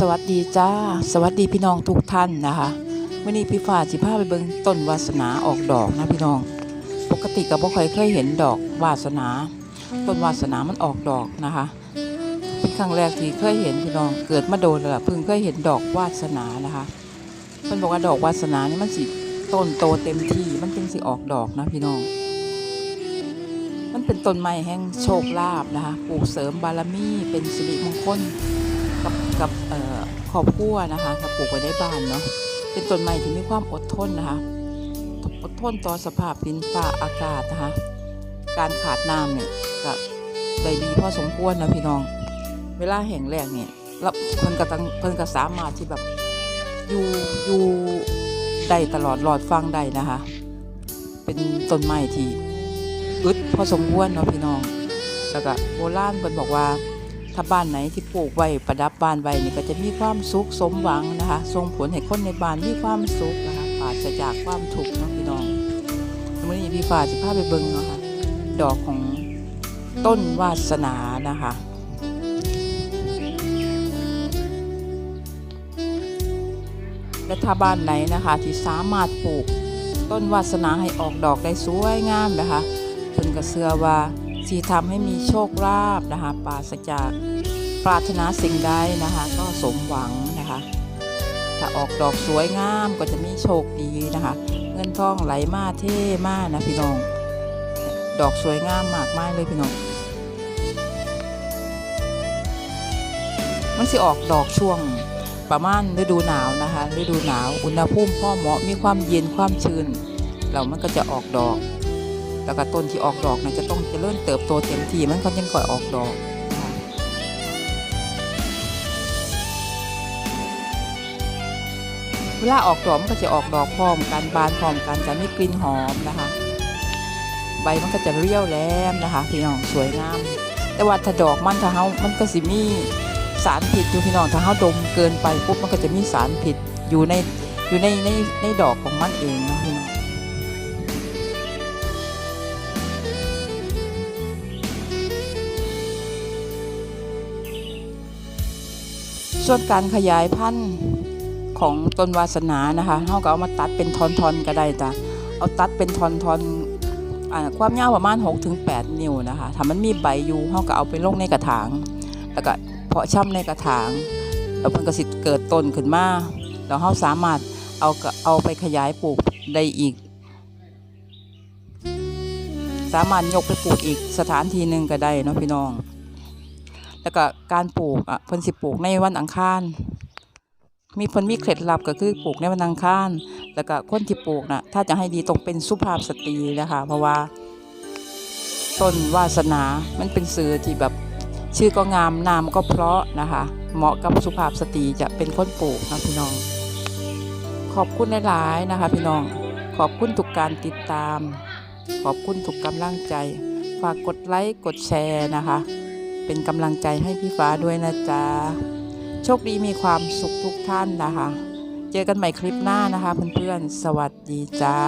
สวัสดีจ้า สวัสดีพี่น้องทุกท่านนะคะมื่อนี้พี่ฟ้าสิพาไปเบิ่งต้นวาสนาออกดอกนะพี่น้อง ปกติก็บ่ค่อยเคยเห็นดอกวาสนา ต้นวาสนามันออกดอกนะคะเป็นครั้งแรกที่เคยเห็นพี่น้องเกิดมาโดนแล้วล่ะเพิ่งเคยเห็นดอกวาสนานะคะเพิ่นบอกว่าดอกวาสนานี่มันสิต้นโตเต็มที่มันจึงสิออกดอกนะพี่น้อง มันเป็นต้นไม้แห่งโชคลาภนะคะปลูกเสริมบารมีเป็นสิริมงคล อ่อบครัวนะคะกับปลูกไว้ในบ้านเนาะเป็นต้นไม้ที่มีความอดทนนะคะ อดทนต่อสภาพดินฟ้าอากาศนะคะ การขาดน้ำเนี่ยก็ได้ดีพอสมควรนะพี่น้อง เวลาแห้งแล้งเนี่ยแล้วเพิ่นก็ตั้งเพิ่นก็สามารถที่แบบอยู่อยู่ได้ตลอดหลอดฟังได้นะคะ เป็นต้นไม้ที่อึดพอสมควรเนาะพี่น้อง แล้วก็โบราณเพิ่นบอกว่า ถ้าบ้านไหนที่ปลูกไว้ประดับบ้านไว้นี่ก็จะมีความสุขสมหวังนะคะส่งผลให้คนในบ้านมีความสุขนะคะปราศจากความทุกข์นะพี่น้องวันนี้พี่ฟ้าจะพาไปเบิ่งเนาะค่ะดอกของต้นวาสนานะคะและถ้าบ้านไหนนะคะที่สามารถปลูกต้นวาสนาให้ออกดอกได้สวยงามนะคะเพิ่นก็เชื่อว่า สีทำให้มีโชคลาภนะคะปราศจากปรารถนาสิ่งใดนะคะ ก็สมหวังนะคะ ถ้าออกดอกสวยงามก็จะมีโชคดีนะคะ เงินทองไหลมาเท่มากนะพี่น้อง ดอกสวยงามมากมายเลยพี่น้อง มันสิออกดอกช่วงประมาณฤดูหนาวนะคะฤดูหนาว อุณหภูมิพ่อเหมาะมีความเย็นความชื้นแล้วมันก็จะออกดอก แล้วก็ต้นที่ออกดอกเนี่ยจะต้องจะเริญเติบโตเต็มที่มันก็ยังก่อยออกดอกเวลาออกดอกมันก็จะออกดอกพร้อมกันบานพร้อมกันจะมีกลิ่นหอมนะคะ ใบมันก็จะเรียวแหลมนะคะพี่น้องสวยงามแต่ว่าถ้าดอกมันถ้าเฮามันก็สิมีสารพิษอยู่พี่น้องถ้าเฮาดมเกินไปปุ๊บมันก็จะมีสารพิษอยู่ในอยู่ในในในดอกของมันเองเนาะพี่ ส่วนการขยายพันธุ์ของต้นวาสนานะคะเราก็เอามาตัดเป็นทอนๆก็ได้จ้ะเอาตัดเป็นทอนๆความยาวประมาณ6-8นิ้วนะคะถ้ามันมีใบอยู่เราก็เอาไปลงในกระถาง แล้วก็เพาะช่ำในกระถางแล้วมันก็สิเกิดต้นขึ้นมาแล้วเราสามารถเอาเอาไปขยายปลูกได้อีก สามารถยกไปปลูกอีกสถานที่หนึ่งก็ได้เนาะพี่น้อง แล้วก็การปลูกอะเพิ่นสิปลูกในวันอังคาร มีเพิ่นมีเคล็ดลับก็คือปลูกในวันอังคาร แล้วก็คนที่ปลูกน่ะถ้าจะให้ดีต้องเป็นสุภาพสตรีนะคะเพราะว่าต้นวาสนา มันเป็นสื่อที่แบบชื่อก็งามนามก็เพราะนะคะ เหมาะกับสุภาพสตรีจะเป็นคนปลูกนะพี่น้อง ขอบคุณหลายๆนะคะ พี่น้อง ขอบคุณทุกการติดตาม ขอบคุณทุกกำลังใจ ฝากกดไลค์กดแชร์นะคะ เป็นกำลังใจให้พี่ฟ้าด้วยนะจ๊ะ โชคดีมีความสุขทุกท่านนะคะ เจอกันใหม่คลิปหน้านะคะเพื่อนๆ สวัสดีจ้า